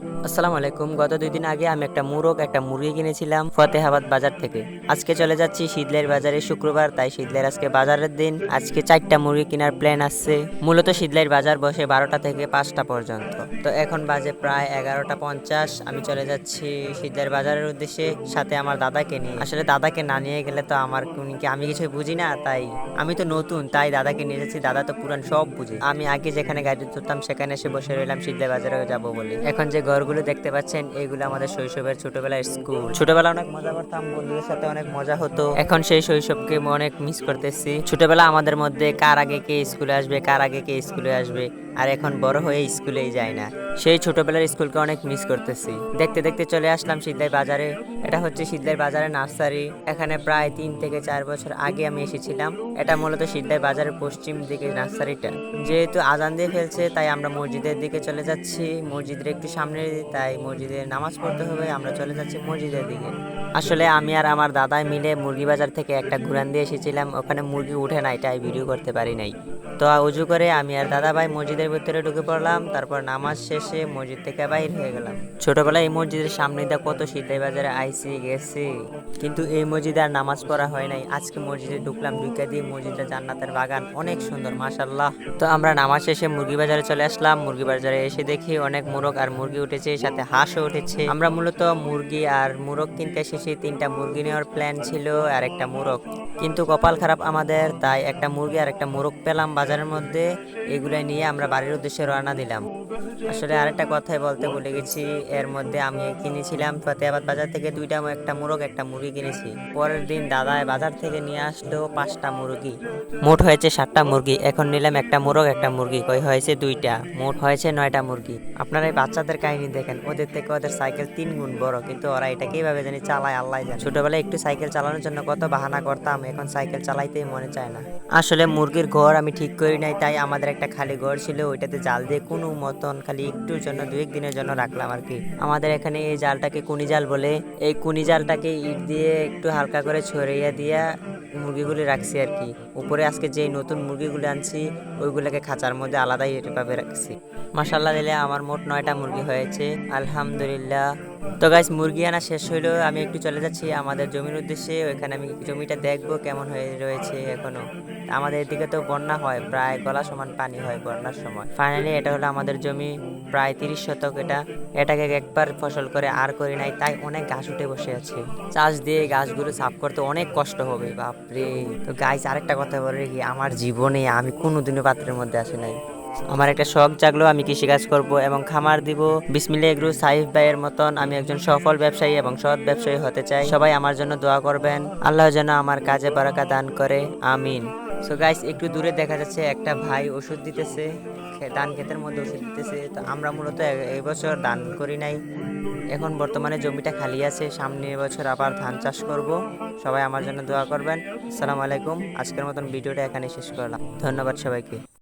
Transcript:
God. আসসালামু আলাইকুম। গত দুই দিন আগে আমি একটা মুরগ, একটা মুরগি কিনেছিলাম ফতেহাবাদ বাজার থেকে। আজকে চলে যাচ্ছি শীতলের বাজারে শুক্রবার, তাই শীতলের আজকে বাজারের দিন। আজকে চারটা মুরগি কেনার প্ল্যান আসছে মূলত শীতলের বাজার বসে বারোটা থেকে পাঁচটা পর্যন্ত। তো এখন বাজে প্রায় এগারোটা পঞ্চাশ। আমি চলে যাচ্ছি শীতলের বাজারের উদ্দেশ্যে সাথে আমার দাদাকে নিয়ে। আসলে দাদাকে না নিয়ে গেলে তো আমার আমি কিছু বুঝি না, তাই আমি তো নতুন, তাই দাদাকে নিয়ে যাচ্ছি। দাদা তো পুরান সব বুঝে। আমি আগে যেখানে গাড়ি তুলতাম সেখানে এসে বসে রইলাম শীতলের বাজারে যাব বলে। এখন যে ঘরগুলো দেখতে পাচ্ছেন এইগুলো আমাদের শৈশবের ছোটবেলার স্কুল। ছোটবেলা অনেক মজা করতাম, বন্ধুদের সাথে অনেক মজা হতো। এখন সেই শৈশবকে অনেক মিস করতেছি। ছোটবেলা আমাদের মধ্যে কার আগে কে স্কুলে আসবে, কার আগে কে স্কুলে আসবে, আর এখন বড় হয়ে স্কুলেই যায় না। সেই ছোটবেলার স্কুলকে অনেক মিস করতেছি। দেখতে দেখতে চলে আসলাম শীতলাই বাজারে। এটা হচ্ছে শীতলাই বাজারের নার্সারি। এখানে প্রায় তিন থেকে চার বছর আগে আমি এসেছিলাম। এটা মূলত শীতলাই বাজারের পশ্চিম দিকে নার্সারিটা। যেহেতু আজান দিয়ে ফেলছে, তাই আমরা মসজিদের দিকে চলে যাচ্ছি। মসজিদের একটু সামনে তাই মসজিদে নামাজ পড়তে হবে। আমরা চলে যাচ্ছি মসজিদের দিকে। আসলে আমি আর আমার দাদাই মিলে মুরগি বাজার থেকে একটা ঘুরান দিয়ে এসেছিলাম। ওখানে মুরগি উঠে নাই, তাই ভিডিও করতে পারি নাই। তো উজু করে আমি আর দাদা ভাই মসজিদের ভিতরে ঢুকে পড়লাম। তারপর নামাজ শেষে মসজিদ থেকে বাইর হয়ে গেলাম। ছোটবেলায় এই মসজিদের সামনে দিয়ে কত শীতের বাজারে আইসি, গেছি। কিন্তু এই মসজিদে আর নামাজ পড়া হয় নাই। আজকে মসজিদে ঢুকলাম, ঢুকে দিয়ে মসজিদটা জান্নাতের বাগান। অনেক সুন্দর মাশাল্লাহ তো আমরা নামাজ শেষে মুরগি বাজারে চলে আসলাম। মুরগি বাজারে এসে দেখি অনেক মুরগ আর মুরগি উঠেছে, সাথে হাঁসও উঠেছে। আমরা মূলত মুরগি আর মুরগ কিনতে এসেছি। তিনটা মুরগি নেওয়ার প্ল্যান ছিল আর একটা মোরগ। কিন্তু কপাল খারাপ আমাদের, তাই একটা মুরগি আর একটা মোরগ পেলাম বাজারের মধ্যে। এগুলাই নিয়ে আমরা বাড়ির উদ্দেশ্যে রওনা দিলাম। আসলে আরেকটা কথাই বলতে ভুলে গেছি। এর মধ্যে আমি কিনেছিলাম ফতেহাবাদ বাজার থেকে দুইটা একটা মুরগ, একটা মুরগি কিনেছি। পরের দিন দাদা বাজার থেকে নিয়ে আসলো পাঁচটা মুরগি। মোট হয়েছে সাতটা মুরগি। এখন নিলাম একটা মোরগ, একটা মুরগি। কই হয়েছে দুইটা। মোট হয়েছে নয়টা মুরগি। আপনারা এই বাচ্চাদের কাহিনী দেখেন। ওদের থেকে ওদের সাইকেল তিন গুণ বড়। কিন্তু ওরা এটা কীভাবে জানি? চালায় আল্লাহ জানে। ছোটবেলায় একটু সাইকেল চালানোর জন্য কত বাহানা করতাম। এখন সাইকেল চালাইতেই মনে চায় না। আসলে মুরগির ঘর আমি ঠিক করি নাই, তাই আমাদের একটা খালি ঘর ছিল। ওইটাতে জাল দিয়ে কোনো মতন, খালি একটুর জন্য দু এক দিনের জন্য রাখলাম আর কি। আমাদের এখানে এই জালটাকে কুনি জাল বলে, এই কুনি জালটাকে ইট দিয়ে একটু হালকা করে ছড়িয়ে দিয়া মুরগিগুলি রাখছি আর কি। উপরে আজকে যে নতুন মুরগিগুলি আনছি, ওইগুলোকে খাঁচার মধ্যে আলাদাই এভাবে রাখছি। মাসাল্লাহ দিলে আমার মোট নয়টা মুরগি হয়েছে। আলহামদুলিল্লাহ। তো গাইস মুরগি আনা শেষ হইল, আমি একটু চলে যাচ্ছি আমাদের জমির উদ্দেশ্যে, ওইখানে আমি জমিটা দেখব কেমন হয়ে রয়েছে এখনও। আমাদের এদিকে তো বন্যা হয়, প্রায় গলা সমান পানি হয় বন্যার সময়। ফাইনালি এটা হলো আমাদের জমি, প্রায় তিরিশ শতক এটা। এটাকে একবার ফসল করে আর করি নাই, তাই অনেক ঘাস উঠে বসে আছে। চাষ দিয়ে গাছগুলো সাফ করতে অনেক কষ্ট হবে, বাপরে। তো গাইস আরেকটা কথা বলে কি আমার জীবনে আমি কোনোদিনও পাত্রের মধ্যে আসি নাই। আমার একটা শখ জাগলো, আমি কৃষিকাজ করব এবং খামার দিব। বিসমিল্লা এগ্রু সাইফ ভাইয়ের মতন আমি একজন সফল ব্যবসায়ী এবং সৎ ব্যবসায়ী হতে চাই। সবাই আমার জন্য দোয়া করবেন। আল্লাহ যেন আমার কাজে বারাকা দান করে। আমিন। সো গাইস একটু দূরে দেখা যাচ্ছে, একটা ভাই ওষুধ দিতেছে ধান ক্ষেতের মধ্যে ওষুধ দিতেছে। তো আমরা মূলত এবছর দান করি নাই। এখন বর্তমানে জমিটা খালি আছে, সামনে বছর আবার ধান চাষ করব। সবাই আমার জন্য দোয়া করবেন। আসসালামু আলাইকুম। আজকের মতন ভিডিওটা এখানে শেষ করলাম। ধন্যবাদ সবাইকে।